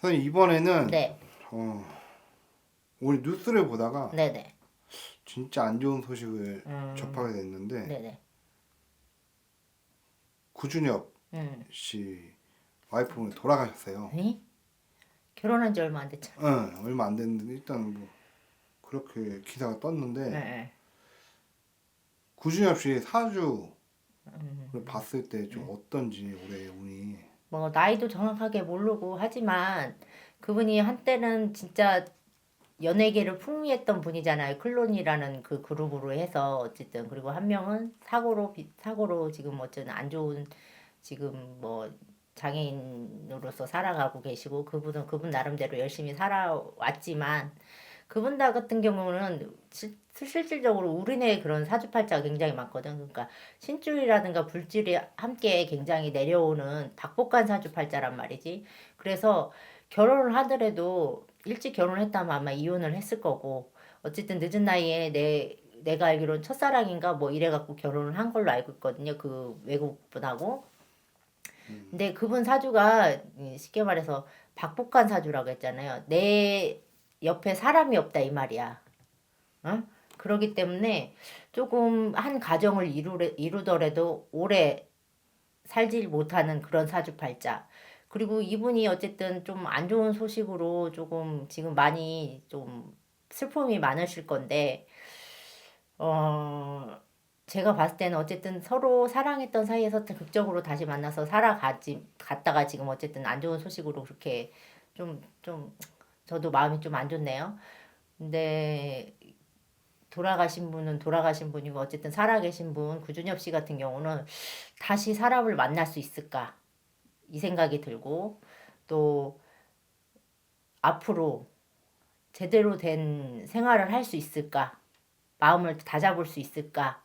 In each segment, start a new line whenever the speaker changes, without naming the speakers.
선생님 이번에는
네,
어, 오늘 뉴스를 보다가
네네,
진짜 안 좋은 소식을
음.
접하게 됐는데
네네.
구준엽
음,
씨 와이프분이 돌아가셨어요.
아니 결혼한 지 얼마 안 됐잖아.
응, 얼마 안 됐는데 일단 뭐 그렇게 기사가 떴는데
네, 네.
구준엽 씨 사주를
음.
봤을 때 좀 어떤지 올해 운이
뭐 나이도 정확하게 모르고 하지만 그분이 한때는 진짜 연예계를 풍미했던 분이잖아요. 클론이라는 그 그룹으로 해서 어쨌든 그리고 한 명은 사고로 비- 사고로 지금 어쨌든 안 좋은 지금 뭐 장애인으로서 살아가고 계시고 그분은 그분 나름대로 열심히 살아왔지만 그분 다 같은 경우는 실- 실질적으로 우리네 그런 사주팔자가 굉장히 많거든. 그러니까 신줄이라든가 불줄이 함께 굉장히 내려오는 박복한 사주팔자란 말이지. 그래서 결혼을 하더라도 일찍 결혼을 했다면 아마 이혼을 했을 거고 어쨌든 늦은 나이에 내 내가 알기로는 첫사랑인가 뭐 이래갖고 결혼을 한 걸로 알고 있거든요. 그 외국 분하고. 근데 그분 사주가 이 쉽게 말해서 박복한 사주라고 했잖아요. 내 옆에 사람이 없다 이 말이야. 어? 그러기 때문에 조금 한 가정을 이루래, 이루더라도 오래 살지 못하는 그런 사주팔자. 그리고 이분이 어쨌든 좀 안 좋은 소식으로 조금 지금 많이 좀 슬픔이 많으실 건데, 어, 제가 봤을 때는 어쨌든 서로 사랑했던 사이에서 극적으로 다시 만나서 살아가지, 갔다가 지금 어쨌든 안 좋은 소식으로 그렇게 좀, 좀, 저도 마음이 좀 안 좋네요. 근데 돌아가신 분은 돌아가신 분이고 어쨌든 살아계신 분 구준엽 씨 같은 경우는 다시 사람을 만날 수 있을까 이 생각이 들고 또 앞으로 제대로 된 생활을 할 수 있을까 마음을 다잡을 수 있을까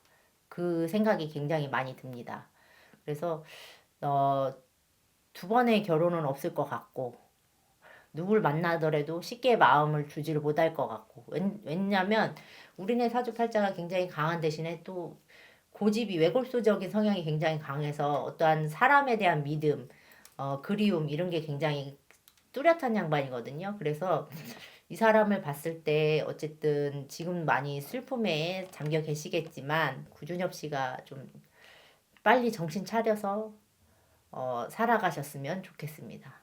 그 생각이 굉장히 많이 듭니다. 그래서 어, 두 번의 결혼은 없을 것 같고 누굴 만나더라도 쉽게 마음을 주지를 못할 것 같고 웬, 왜냐면 우리네 사주팔자가 굉장히 강한 대신에 또 고집이 외골수적인 성향이 굉장히 강해서 어떠한 사람에 대한 믿음, 어, 그리움 이런 게 굉장히 뚜렷한 양반이거든요. 그래서 이 사람을 봤을 때 어쨌든 지금 많이 슬픔에 잠겨 계시겠지만 구준엽 씨가 좀 빨리 정신 차려서 어, 살아가셨으면 좋겠습니다.